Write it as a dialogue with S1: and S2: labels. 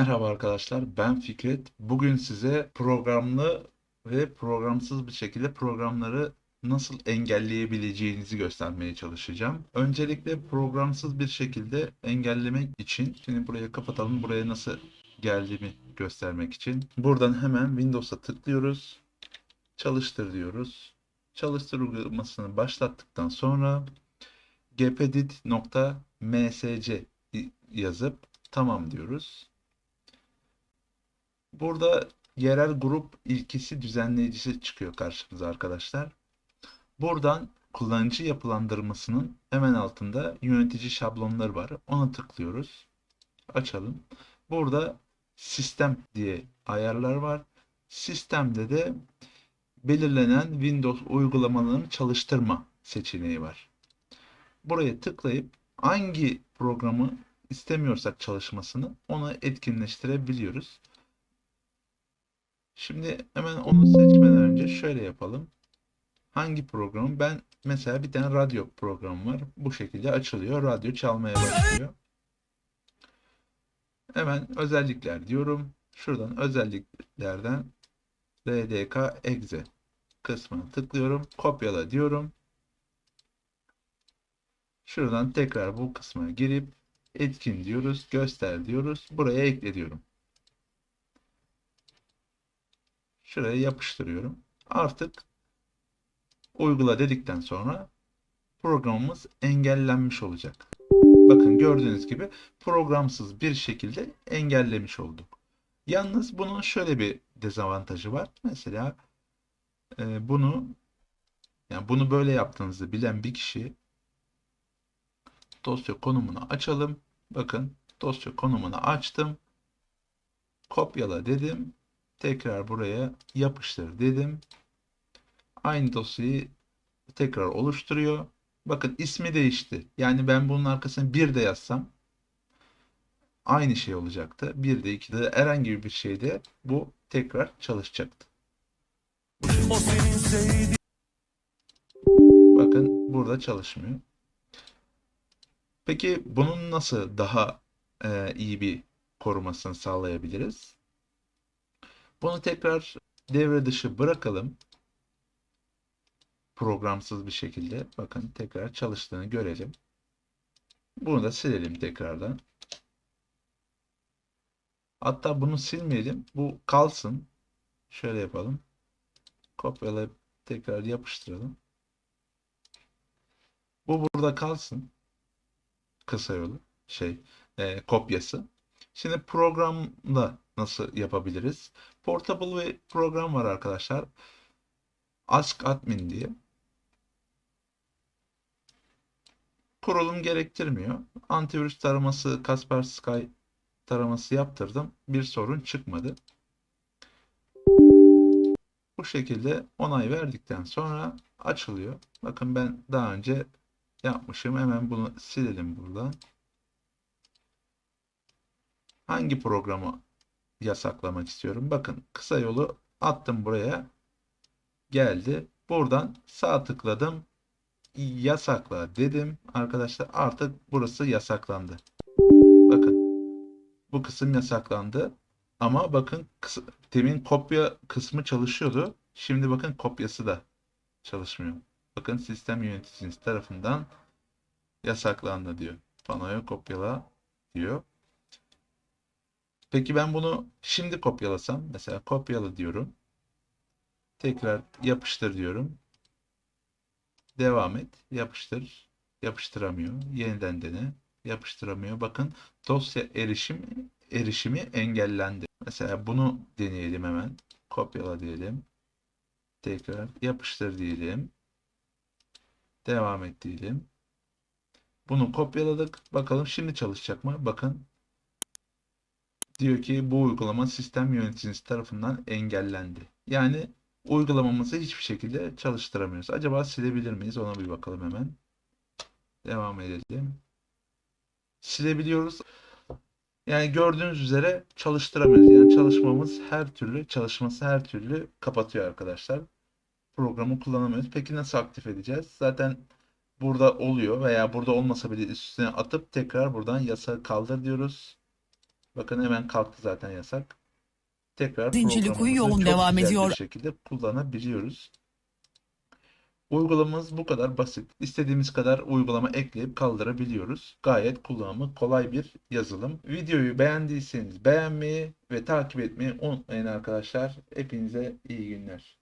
S1: Merhaba arkadaşlar, ben Fikret. Bugün size programlı ve programsız bir şekilde programları nasıl engelleyebileceğinizi göstermeye çalışacağım. Öncelikle programsız bir şekilde engellemek için, şimdi burayı kapatalım, buraya nasıl geldiğimi göstermek için. Buradan hemen Windows'a tıklıyoruz, çalıştır diyoruz. Çalıştır uygulamasını başlattıktan sonra gpdit.msc yazıp tamam diyoruz. Burada yerel grup ilkesi düzenleyicisi çıkıyor karşımıza arkadaşlar. Buradan kullanıcı yapılandırmasının hemen altında yönetici şablonları var. Ona tıklıyoruz. Açalım. Burada sistem diye ayarlar var. Sistemde de belirlenen Windows uygulamalarını çalıştırma seçeneği var. Buraya tıklayıp hangi programı istemiyorsak çalışmasını ona etkinleştirebiliyoruz. Şimdi hemen onu seçmeden önce şöyle yapalım. Hangi programı? Ben mesela bir tane radyo programı var. Bu şekilde açılıyor. Radyo çalmaya başlıyor. Hemen özellikler diyorum. Şuradan özelliklerden RDK exe kısmına tıklıyorum. Kopyala diyorum. Şuradan tekrar bu kısma girip etkin diyoruz. Göster diyoruz. Buraya ekle diyorum. Şuraya yapıştırıyorum. Artık uygula dedikten sonra programımız engellenmiş olacak. Bakın gördüğünüz gibi programsız bir şekilde engellemiş olduk. Yalnız bunun şöyle bir dezavantajı var. Mesela e, bunu yani bunu böyle yaptığınızı bilen bir kişi dosya konumunu açalım. Bakın dosya konumunu açtım. Kopyala dedim. Tekrar buraya yapıştır dedim. Aynı dosyayı tekrar oluşturuyor. Bakın ismi değişti. Yani ben bunun arkasına bir de yazsam aynı şey olacaktı. Bir de iki de herhangi bir şeyde bu tekrar çalışacaktı. Bakın burada çalışmıyor. Peki bunun nasıl daha e, iyi bir korumasını sağlayabiliriz? Bunu tekrar devre dışı bırakalım. Programsız bir şekilde. Bakın tekrar çalıştığını görelim. Bunu da silelim tekrardan. Hatta bunu silmeyelim. Bu kalsın. Şöyle yapalım. Kopyalayıp tekrar yapıştıralım. Bu burada kalsın. Kısa yolu. Şey, e, kopyası. Şimdi programda nasıl yapabiliriz? Portable bir program var arkadaşlar. Ask Admin diye. Kurulum gerektirmiyor. Antivirüs taraması, Kaspersky taraması yaptırdım. Bir sorun çıkmadı. Bu şekilde onay verdikten sonra açılıyor. Bakın ben daha önce yapmışım. Hemen bunu silelim buradan. Hangi programı yasaklamak istiyorum? Bakın kısa yolu attım buraya. Geldi. Buradan sağ tıkladım. Yasakla dedim. Arkadaşlar artık burası yasaklandı. Bakın. Bu kısım yasaklandı. Ama bakın temin kopya kısmı çalışıyordu. Şimdi bakın kopyası da çalışmıyor. Bakın sistem yöneticiniz tarafından yasaklandı diyor. Panoya kopyala diyor. Peki ben bunu şimdi kopyalasam mesela kopyala diyorum. Tekrar yapıştır diyorum. Devam et. Yapıştır. Yapıştıramıyor. Yeniden dene. Yapıştıramıyor. Bakın dosya erişim erişimi engellendi. Mesela bunu deneyelim hemen. Kopyala diyelim. Tekrar yapıştır diyelim. Devam et diyelim. Bunu kopyaladık. Bakalım şimdi çalışacak mı? Bakın diyor ki bu uygulama sistem yöneticisi tarafından engellendi. Yani uygulamamızı hiçbir şekilde çalıştıramıyoruz. Acaba silebilir miyiz? Ona bir bakalım hemen. Devam edelim. Silebiliyoruz. Yani gördüğünüz üzere çalıştıramıyoruz. Yani çalışmamız her türlü, çalışması her türlü kapatıyor arkadaşlar. Programı kullanamıyoruz. Peki nasıl aktif edeceğiz? Zaten burada oluyor veya burada olmasa bile üstüne atıp tekrar buradan yasa kaldır diyoruz. Bakın hemen kalktı zaten yasak. Tekrar
S2: Zincirlikuyu
S1: programımızı
S2: yoğun devam ediyor.
S1: bir şekilde kullanabiliyoruz. Uygulamamız bu kadar basit. İstediğimiz kadar uygulama ekleyip kaldırabiliyoruz. Gayet kullanımı kolay bir yazılım. Videoyu beğendiyseniz beğenmeyi ve takip etmeyi unutmayın arkadaşlar. Hepinize iyi günler.